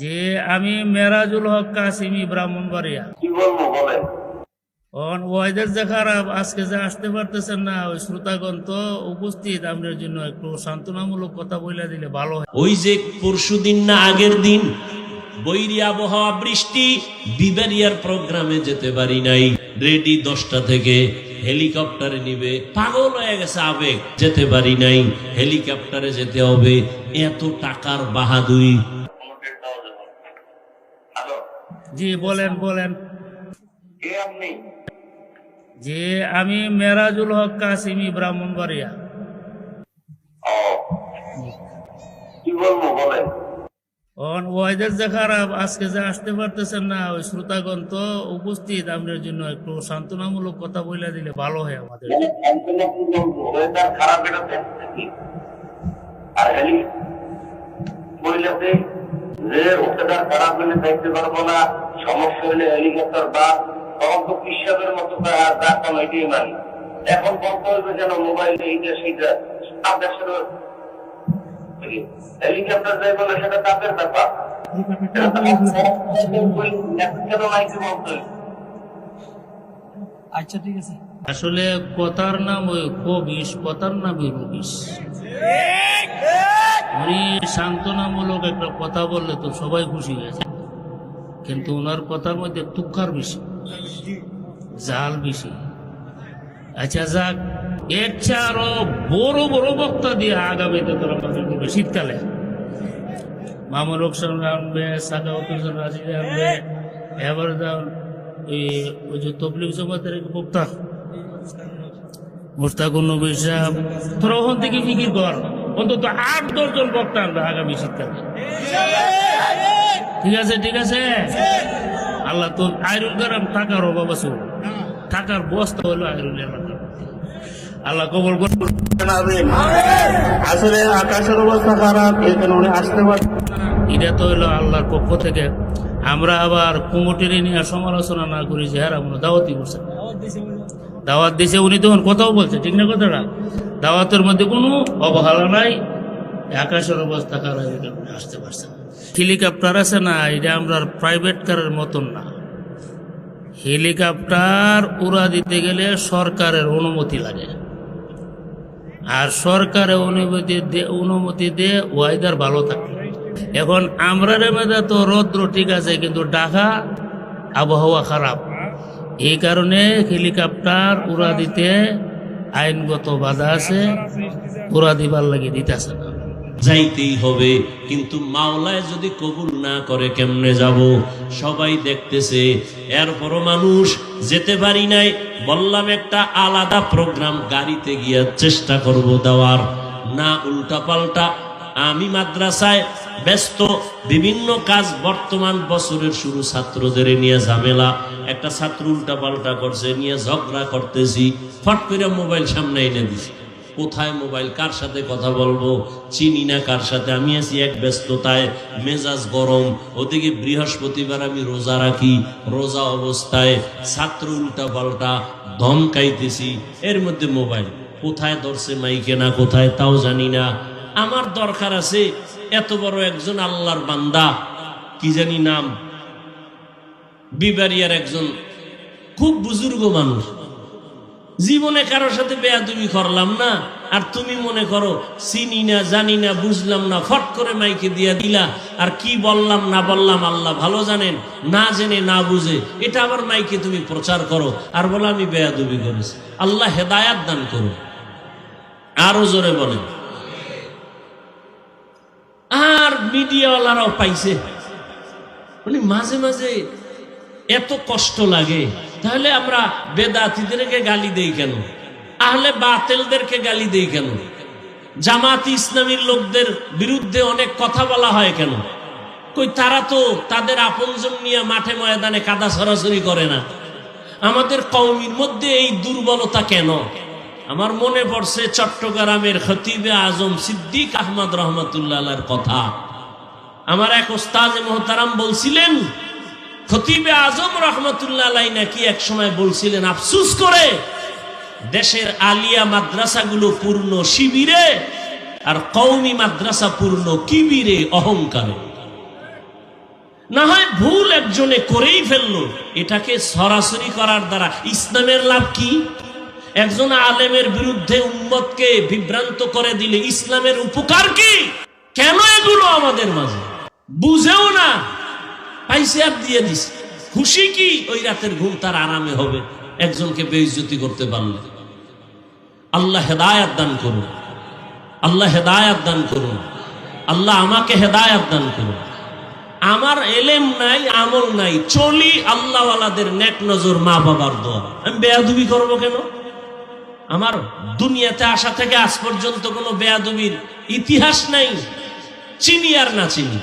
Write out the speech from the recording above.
যে আমি মেরাজুল হক কাসিমি ব্রাহ্মণবাড়িয়া কি বলব বলেন? ওয়াইদের যে খারাপ আজকে যে আসতে পারতেছেন না ওই শ্রোতাগণ তো উপস্থিত আপনার জন্য একটু সান্ত্বনামূলক কথা বলে দিলে ভালো হয়। ওই যে পরশুদিন না আগের দিন বৈরি আবহাওয়া বৃষ্টি বিবারিয়ার প্রোগ্রামে যেতে পারি নাই। রেডি দশটা থেকে হেলিকপ্টারে নিবে পাগল হয়ে গেছে আবেগ। যেতে পারি নাই হেলিকপ্টারে যেতে হবে। এত টাকার বাহাদুরি। জি বলেন বলেন। কে আপনি? যে আমি মেরাজুল হক কাসিমি ব্রাহ্মণবাড়িয়া। ও। কি বলব বলেন। অন ওয়াইদের যে খারাপ আজকে যে আসতে পারতেছেন না ওই শ্রোতাগণ তো উপস্থিত। আপনার জন্য একটু সান্ত্বনামূলক কথা বলে দিলে ভালো হয় আমাদের। মানে খারাপ এটা আর যে ওয়েদার খারাপ হলে দেখতে পারব না সমস্যা হলে হেলিকপ্টার বা তখন পিসাবের মতো যা কম এটাই মানি এখন বলতে হবে যেন মোবাইলে এইটা সেইটা তাদের সাথে হেলিকপ্টার যাই বলে সেটা তাদের ব্যাপার। আচ্ছা ঠিক আছে। আসলে কথার নাম ওই কবিস কথার নামই রবিস উনি সান্ত্বনামূলক একটা কথা বললে তো সবাই খুশি হয়েছে কিন্তু ওনার কথার মধ্যে তুক্ষার বেশি, জাল বেশি। আচ্ছা যাক, এর চেয়ে আরও বড় বড় বক্তা দিয়ে আগামীতে তোরা মাঝে করবে, শীতকালে। মামুল হোসেন আনবে সাকাউত হোসেন রাজিদ আনবে, এবার ওই যে তবলিগ জমাতের বক্তা মুস্তাকুর নবী সাহেব, তোরা ওখান থেকে ফিকির কর। অন্তত আট দশজন বক্তা আনবে আগামী শীতকালে। ঠিক আছে ঠিক আছে? আল্লাহ তো আইরুল কারাম টাকার অভাব আছে। টাকার বস্তা হলো এলাকা আল্লাহ কবল আসলে আকাশের অবস্থা খারাপ এই কারণে আসতে এটা তো হলো আল্লাহর পক্ষ থেকে। আমরা আবার কুমোটির নিয়ে সমালোচনা না করি যে হ্যাঁ আমরা দাওয়াতি করছে। দাওয়াত দিছে, উনি তখন কথাও বলছে, ঠিক না কথাটা? দাওয়াতের মধ্যে কোনো অবহেলা নাই, আকাশের অবস্থা খারাপ, এই আসতে পারছে না। হেলিকপ্টার আছে না, এটা আমরা প্রাইভেট কারের মতন না। হেলিকপ্টার উড়া দিতে গেলে সরকারের অনুমতি লাগে। আর সরকারের অনুমতি অনুমতি দিয়ে ওয়েদার ভালো থাকে। এখন আমরা মেধা তো রৌদ্র ঠিক আছে, কিন্তু ঢাকা আবহাওয়া খারাপ। এই কারণে হেলিকপ্টার উড়া দিতে আইনগত বাধা আছে, উড়া দিবার লাগে দিতেছে না। যাইতেই হবে, কিন্তু মাওলায় যদি কবুল না করে কেমনে যাব? সবাই দেখতেছে, এরপরও মানুষ যেতে পারি নাই, বললাম একটা আলাদা প্রোগ্রাম গাড়িতে গিয়ে চেষ্টা করব দেওয়ার। না উল্টা পাল্টা আমি মাদ্রাসায় ব্যস্ত, বিভিন্ন কাজ বর্তমান বছরের শুরু ছাত্রদের নিয়ে ঝামেলা। একটা ছাত্র উল্টা পাল্টা করছে, নিয়ে ঝগড়া করতেছি, ফট করে মোবাইল সামনে এনে দিছি। কোথায় মোবাইল? কার সাথে কথা বলব? চিনি না কার সাথে? আমি আছি এক ব্যস্ততায়, মেজাজ গরম। ওদিকে বৃহস্পতিবার আমি রোজা রাখি, রোজা অবস্থায় ছাত্র উল্টা পাল্টা ধমকাইতেছি। এর মধ্যে মোবাইল, কোথায় ধরছে মাইকে না, কোথায় তাও জানি না। আমার দরকার আছে, এত বড় একজন আল্লাহর বান্দা, কি জানি নাম? বিবারিয়ার একজন খুব বুজুর্গ মানুষ। জীবনে কারোর সাথে বেয়াদুবি করলাম না, আর তুমি মনে করো, চিনি না, জানি না, বুঝলাম না, ফট করে মাইকে দিয়া দিলা, আর কি বললাম, না বললাম আল্লাহ ভালো জানেন, না জেনে, না বুঝে, এটা আবার মাইকে তুমি প্রচার করো, আর বলো আমি বেয়াদুবি করেছি। আল্লাহ হেদায়াত দান করো আরও জোরে বলেন। মিডিয়াওয়ালারাও পাইছে। মানে মাঝে মাঝে এত কষ্ট লাগে, তাহলে আমরা বেদাতিদেরকে গালি দেই কেন? আহলে বাতেলদেরকে গালি দেই কেন? জামাত ইসলামীর লোকদের বিরুদ্ধে অনেক কথা বলা হয় কেন? কই, তারা তো তাদের আপনজন নিয়ে মাঠে ময়দানে কাদা সরাসরি করে না। আমাদের কৌমির মধ্যে এই দুর্বলতা কেন? আমার মনে পড়ছে চট্টগ্রামের খতিবে আজম সিদ্দিক আহমদ রহমতুল্লাহ কথা। আমার এক ওস্তাজ মোহতারাম বলছিলেন, খতিবে আজম রহমতুল্লাহ নাকি এক সময় বলছিলেন, আফসুস করে, দেশের আলিয়া মাদ্রাসাগুলো পূর্ণ শিবিরে আর কৌমি মাদ্রাসা পূর্ণ কিবিরে অহংকারে। না হয় ভুল একজনে করেই ফেলল, এটাকে সরাসরি করার দ্বারা ইসলামের লাভ কি? একজন আলেমের বিরুদ্ধে উম্মতকে বিভ্রান্ত করে দিলে ইসলামের উপকার কি? কেন এগুলো আমাদের মাঝে? বুঝেও না। আর দিয়ে দিস। খুশি কি? ওই রাতের ঘুম তার আরামে হবে। একজনকে বেইজ্জতি করতে পারলে। আল্লাহ হেদায়াত দান করুন। আল্লাহ হেদায়াত দান করুন। আল্লাহ আমাকে হেদায়াত দান করুন। আমার এলেম নাই, আমল নাই। চলি আল্লাহওয়ালাদের নেক নজর মা বাবার দোয়া। আমি বেয়াদুবি করব কেন? আমার দুনিয়াতে আসা থেকে আজ পর্যন্ত কোনো বেয়াদুবির ইতিহাস নাই। চিনি আর না চিনি।